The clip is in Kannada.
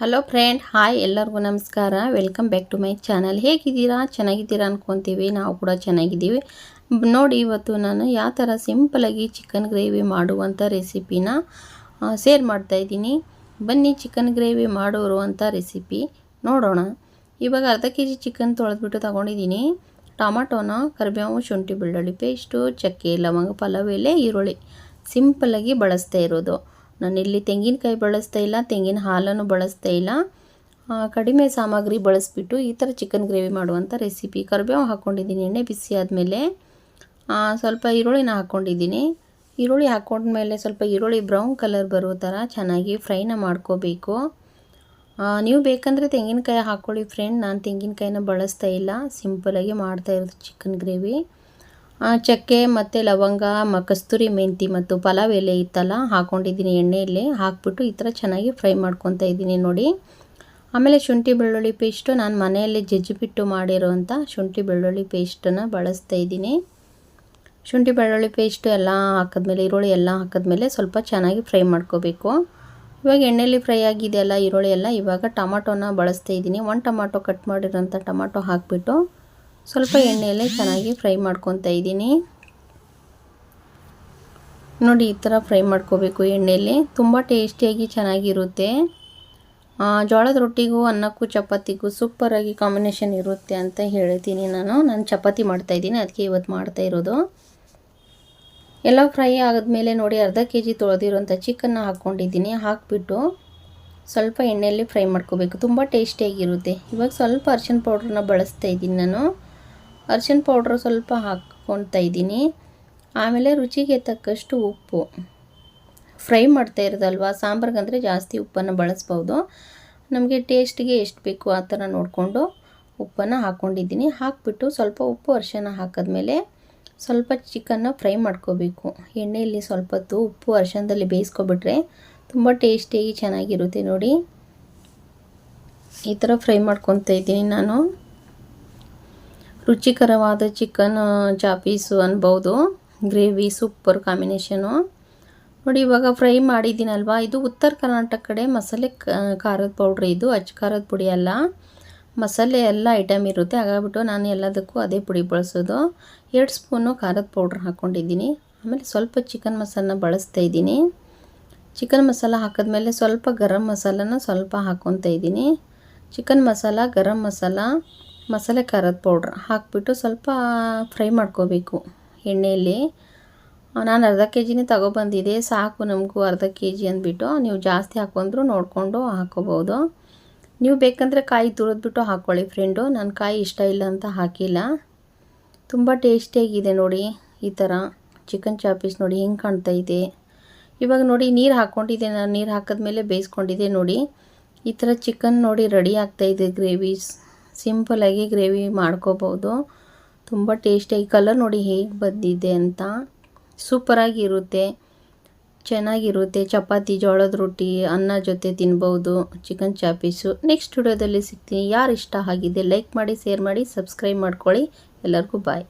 ಹಲೋ ಫ್ರೆಂಡ್ ಹಾಯ್ ಎಲ್ಲರಿಗೂ ನಮಸ್ಕಾರ. Welcome back to my channel ಹೇಗಿದ್ದೀರಾ? ಚೆನ್ನಾಗಿದ್ದೀರಾ ಅನ್ಕೊತೀವಿ. ನಾವು ಕೂಡ ಚೆನ್ನಾಗಿದ್ದೀವಿ. ನೋಡಿ, ಇವತ್ತು ನಾನು ಯಾವ ಥರ ಸಿಂಪಲಾಗಿ ಚಿಕನ್ ಗ್ರೇವಿ ಮಾಡುವಂಥ ರೆಸಿಪಿನ ಶೇರ್ ಮಾಡ್ತಾಯಿದ್ದೀನಿ ಬನ್ನಿ ಚಿಕನ್ ಗ್ರೇವಿ ಮಾಡೋರು ಅಂತ ರೆಸಿಪಿ ನೋಡೋಣ. ಇವಾಗ ಅರ್ಧ ಕೆ ಜಿ ಚಿಕನ್ ತೊಳೆದ್ಬಿಟ್ಟು ತಗೊಂಡಿದ್ದೀನಿ. ಟೊಮಾಟೋನ, ಕರಿಬೇವು, ಶುಂಠಿ, ಬೆಳ್ಳುಳ್ಳಿ ಪೇಸ್ಟು ಚಕ್ಕೆ, ಲವಂಗ, ಪಲಾವ್, ಎಲೆ, ಈರುಳ್ಳಿ. ಸಿಂಪಲಾಗಿ ಬಳಸ್ತಾ ಇರೋದು. ನಾನಿಲ್ಲಿ ತೆಂಗಿನಕಾಯಿ ಬಳಸ್ತಾ ಇಲ್ಲ, ತೆಂಗಿನ ಹಾಲನ್ನು ಬಳಸ್ತಾ ಇಲ್ಲ. ಕಡಿಮೆ ಸಾಮಗ್ರಿ ಬಳಸಿಬಿಟ್ಟು ಈ ಥರ ಚಿಕನ್ ಗ್ರೇವಿ ಮಾಡುವಂಥ ರೆಸಿಪಿ ಕರಿಬೇವು ಹಾಕ್ಕೊಂಡಿದ್ದೀನಿ ಎಣ್ಣೆ ಬಿಸಿ ಆದಮೇಲೆ. ಸ್ವಲ್ಪ ಈರುಳ್ಳಿನ ಹಾಕ್ಕೊಂಡಿದ್ದೀನಿ ಈರುಳ್ಳಿ ಹಾಕ್ಕೊಂಡ್ಮೇಲೆ ಸ್ವಲ್ಪ ಈರುಳ್ಳಿ ಬ್ರೌನ್ ಕಲರ್ ಬರೋ ಥರ ಚೆನ್ನಾಗಿ ಫ್ರೈನ ಮಾಡ್ಕೋಬೇಕು. ನೀವು ಬೇಕಂದರೆ ತೆಂಗಿನಕಾಯಿ ಹಾಕ್ಕೊಳ್ಳಿ ಫ್ರೆಂಡ್ ನಾನು ತೆಂಗಿನಕಾಯಿನ ಬಳಸ್ತಾ ಇಲ್ಲ. ಸಿಂಪಲಾಗಿ ಮಾಡ್ತಾ ಇರೋದು ಚಿಕನ್ ಗ್ರೇವಿ ಚಕ್ಕೆ ಮತ್ತು ಲವಂಗ ಮ ಕಸ್ತೂರಿ ಮೆಂತಿ ಮತ್ತು ಪಲಾವ್ ಎಲೆ ಇತ್ತಲ್ಲ ಹಾಕ್ಕೊಂಡಿದ್ದೀನಿ ಎಣ್ಣೆಯಲ್ಲಿ ಹಾಕ್ಬಿಟ್ಟು ಈ ಥರ ಚೆನ್ನಾಗಿ ಫ್ರೈ ಮಾಡ್ಕೊತಾ ಇದ್ದೀನಿ ನೋಡಿ. ಆಮೇಲೆ ಶುಂಠಿ ಬೆಳ್ಳುಳ್ಳಿ ಪೇಸ್ಟು ನಾನು ಮನೆಯಲ್ಲಿ ಜಜ್ಜಿಬಿಟ್ಟು ಮಾಡಿರೋವಂಥ ಶುಂಠಿ ಬೆಳ್ಳುಳ್ಳಿ ಪೇಸ್ಟನ್ನು ಬಳಸ್ತಾ ಇದ್ದೀನಿ. ಶುಂಠಿ ಬೆಳ್ಳುಳ್ಳಿ ಪೇಸ್ಟು ಎಲ್ಲ ಹಾಕಿದ್ಮೇಲೆ, ಈರುಳ್ಳಿ ಎಲ್ಲ ಹಾಕಿದ್ಮೇಲೆ ಸ್ವಲ್ಪ ಚೆನ್ನಾಗಿ ಫ್ರೈ ಮಾಡ್ಕೋಬೇಕು. ಇವಾಗ ಎಣ್ಣೆಯಲ್ಲಿ ಫ್ರೈ ಆಗಿದೆಯಲ್ಲ, ಈರುಳ್ಳಿ ಎಲ್ಲ, ಇವಾಗ ಟೊಮಾಟೋನ ಬಳಸ್ತಾ ಇದ್ದೀನಿ. ಒಂದು ಟೊಮಾಟೊ ಕಟ್ ಮಾಡಿರೋಂಥ ಟೊಮಾಟೊ ಹಾಕಿಬಿಟ್ಟು ಸ್ವಲ್ಪ ಎಣ್ಣೆಯಲ್ಲೇ ಚೆನ್ನಾಗಿ ಫ್ರೈ ಮಾಡ್ಕೊತಾ ಇದ್ದೀನಿ. ನೋಡಿ, ಈ ಥರ ಫ್ರೈ ಮಾಡ್ಕೋಬೇಕು ಎಣ್ಣೆಯಲ್ಲಿ. ತುಂಬ ಟೇಸ್ಟಿಯಾಗಿ ಚೆನ್ನಾಗಿರುತ್ತೆ. ಜೋಳದ ರೊಟ್ಟಿಗೂ ಅನ್ನಕ್ಕೂ ಚಪಾತಿಗೂ ಸೂಪರಾಗಿ ಕಾಂಬಿನೇಷನ್ ಇರುತ್ತೆ ಅಂತ ಹೇಳ್ತೀನಿ ನಾನು. ನಾನು ಚಪಾತಿ ಮಾಡ್ತಾಯಿದ್ದೀನಿ ಅದಕ್ಕೆ ಇವತ್ತು ಮಾಡ್ತಾ ಇರೋದು. ಎಲ್ಲ ಫ್ರೈ ಆದಮೇಲೆ ನೋಡಿ, ಅರ್ಧ ಕೆ ಜಿ ತೊಳೆದಿರೋಂಥ ಚಿಕನ್ನ ಹಾಕ್ಕೊಂಡಿದ್ದೀನಿ. ಹಾಕಿಬಿಟ್ಟು ಸ್ವಲ್ಪ ಎಣ್ಣೆಯಲ್ಲಿ ಫ್ರೈ ಮಾಡ್ಕೋಬೇಕು. ತುಂಬ ಟೇಸ್ಟಿಯಾಗಿರುತ್ತೆ. ಇವಾಗ ಸ್ವಲ್ಪ ಅರ್ಶಿನ ಪೌಡ್ರನ್ನ ಬಳಸ್ತಾ ಇದ್ದೀನಿ ನಾನು. ಅರ್ಶಿನ ಪೌಡ್ರ್ ಸ್ವಲ್ಪ ಹಾಕ್ಕೊತಾ ಇದ್ದೀನಿ. ಆಮೇಲೆ ರುಚಿಗೆ ತಕ್ಕಷ್ಟು ಉಪ್ಪು. ಫ್ರೈ ಮಾಡ್ತಾ ಇರೋದಲ್ವ? ಸಾಂಬಾರ್ಗಂದರೆ ಜಾಸ್ತಿ ಉಪ್ಪನ್ನು ಬಳಸ್ಬೋದು. ನಮಗೆ ಟೇಸ್ಟಿಗೆ ಎಷ್ಟು ಬೇಕು ಆ ಥರ ನೋಡಿಕೊಂಡು ಉಪ್ಪನ್ನು ಹಾಕ್ಕೊಂಡಿದ್ದೀನಿ ಹಾಕ್ಬಿಟ್ಟು ಸ್ವಲ್ಪ ಉಪ್ಪು ಅರಿಶಿನ ಹಾಕಿದ್ಮೇಲೆ ಸ್ವಲ್ಪ ಚಿಕನ್ನ ಫ್ರೈ ಮಾಡ್ಕೋಬೇಕು. ಎಣ್ಣೆಯಲ್ಲಿ ಸ್ವಲ್ಪ ಹೊತ್ತು ಉಪ್ಪು ಅರಿಶಿನದಲ್ಲಿ ಬೇಯಿಸ್ಕೊಬಿಟ್ರೆ ತುಂಬ ಟೇಸ್ಟಿಯಾಗಿ ಚೆನ್ನಾಗಿರುತ್ತೆ ನೋಡಿ. ಈ ಥರ ಫ್ರೈ ಮಾಡ್ಕೊತಾ ಇದ್ದೀನಿ ನಾನು. ರುಚಿಕರವಾದ ಚಿಕನ್ ಚಾಪೀಸು ಅನ್ಬೌದು. ಗ್ರೇವಿ ಸೂಪರ್ ಕಾಂಬಿನೇಷನು ನೋಡಿ, ಇವಾಗ ಫ್ರೈ ಮಾಡಿದ್ದೀನಲ್ವಾ? ಇದು ಉತ್ತರ ಕರ್ನಾಟಕ ಕಡೆ ಮಸಾಲೆ ಖಾರದ ಪೌಡ್ರ್ ಇದು, ಅಚ್ಚ ಖಾರದ ಪುಡಿ ಅಲ್ಲ. ಮಸಾಲೆ ಎಲ್ಲ ಐಟಮ್ ಇರುತ್ತೆ. ಹಾಗಾಗ್ಬಿಟ್ಟು ನಾನು ಎಲ್ಲದಕ್ಕೂ ಅದೇ ಪುಡಿ ಬಳಸೋದು. ಎರಡು ಸ್ಪೂನು ಖಾರದ ಪೌಡ್ರ್ ಹಾಕ್ಕೊಂಡಿದ್ದೀನಿ. ಆಮೇಲೆ ಸ್ವಲ್ಪ ಚಿಕನ್ ಮಸಾಲನ ಬಳಸ್ತಾ ಇದ್ದೀನಿ. ಚಿಕನ್ ಮಸಾಲ ಹಾಕಿದ್ಮೇಲೆ ಸ್ವಲ್ಪ ಗರಂ ಮಸಾಲನ ಸ್ವಲ್ಪ ಹಾಕ್ಕೊತಾ ಇದ್ದೀನಿ. ಚಿಕನ್ ಮಸಾಲ, ಗರಂ ಮಸಾಲ. ಮಸಾಲೆ ಖಾರದ ಪೌಡ್ರ್ ಹಾಕ್ಬಿಟ್ಟು ಸ್ವಲ್ಪ ಫ್ರೈ ಮಾಡ್ಕೋಬೇಕು ಎಣ್ಣೆಯಲ್ಲಿ. ನಾನು ಅರ್ಧ ಕೆ ಜಿನೇ ತಗೊಬಂದಿದೆ, ಸಾಕು ನಮಗೂ ಅರ್ಧ ಕೆ ಜಿ ಅಂದ್ಬಿಟ್ಟು. ನೀವು ಜಾಸ್ತಿ ಹಾಕೊಂಡ್ರು ನೋಡಿಕೊಂಡು ಹಾಕೋಬೋದು. ನೀವು ಬೇಕಂದರೆ ಕಾಯಿ ತುರಿದ್ಬಿಟ್ಟು ಹಾಕ್ಕೊಳ್ಳಿ ಫ್ರೆಂಡು ನಾನು ಕಾಯಿ ಇಷ್ಟ ಇಲ್ಲ ಅಂತ ಹಾಕಿಲ್ಲ. ತುಂಬ ಟೇಸ್ಟಿಯಾಗಿದೆ ನೋಡಿ ಈ ಥರ ಚಿಕನ್ ಚಾಪೀಸ್ ನೋಡಿ ಹೆಂಗೆ ಕಾಣ್ತಾ ಇದೆ. ಇವಾಗ ನೋಡಿ ನೀರು ಹಾಕ್ಕೊಂಡಿದ್ದೆ ನಾನು. ನೀರು ಹಾಕಿದ್ಮೇಲೆ ಬೇಯಿಸ್ಕೊಂಡಿದ್ದೆ ನೋಡಿ. ಈ ಥರ ಚಿಕನ್ ನೋಡಿ ರೆಡಿ ಆಗ್ತಾಯಿದೆ ಗ್ರೇವಿ ಸಿಂಪಲಾಗಿ ಗ್ರೇವಿ ಮಾಡ್ಕೋಬೋದು. ತುಂಬ ಟೇಸ್ಟಿಯಾಗಿ ಕಲರ್ ನೋಡಿ ಹೇಗೆ ಬಂದಿದೆ ಅಂತ. ಸೂಪರಾಗಿರುತ್ತೆ ಚೆನ್ನಾಗಿರುತ್ತೆ. ಚಪಾತಿ, ಜೋಳದ ರೊಟ್ಟಿ, ಅನ್ನ ಜೊತೆ ತಿನ್ಬೋದು. ಚಿಕನ್ ಚಾಪೀಸು ನೆಕ್ಸ್ಟ್ ವಿಡಿಯೋದಲ್ಲಿ ಸಿಗ್ತೀನಿ. ಯಾರು ಇಷ್ಟ ಆಗಿದೆ ಲೈಕ್ ಮಾಡಿ ಶೇರ್ ಮಾಡಿ ಸಬ್ಸ್ಕ್ರೈಬ್ ಮಾಡ್ಕೊಳ್ಳಿ. ಎಲ್ಲರಿಗೂ ಬಾಯ್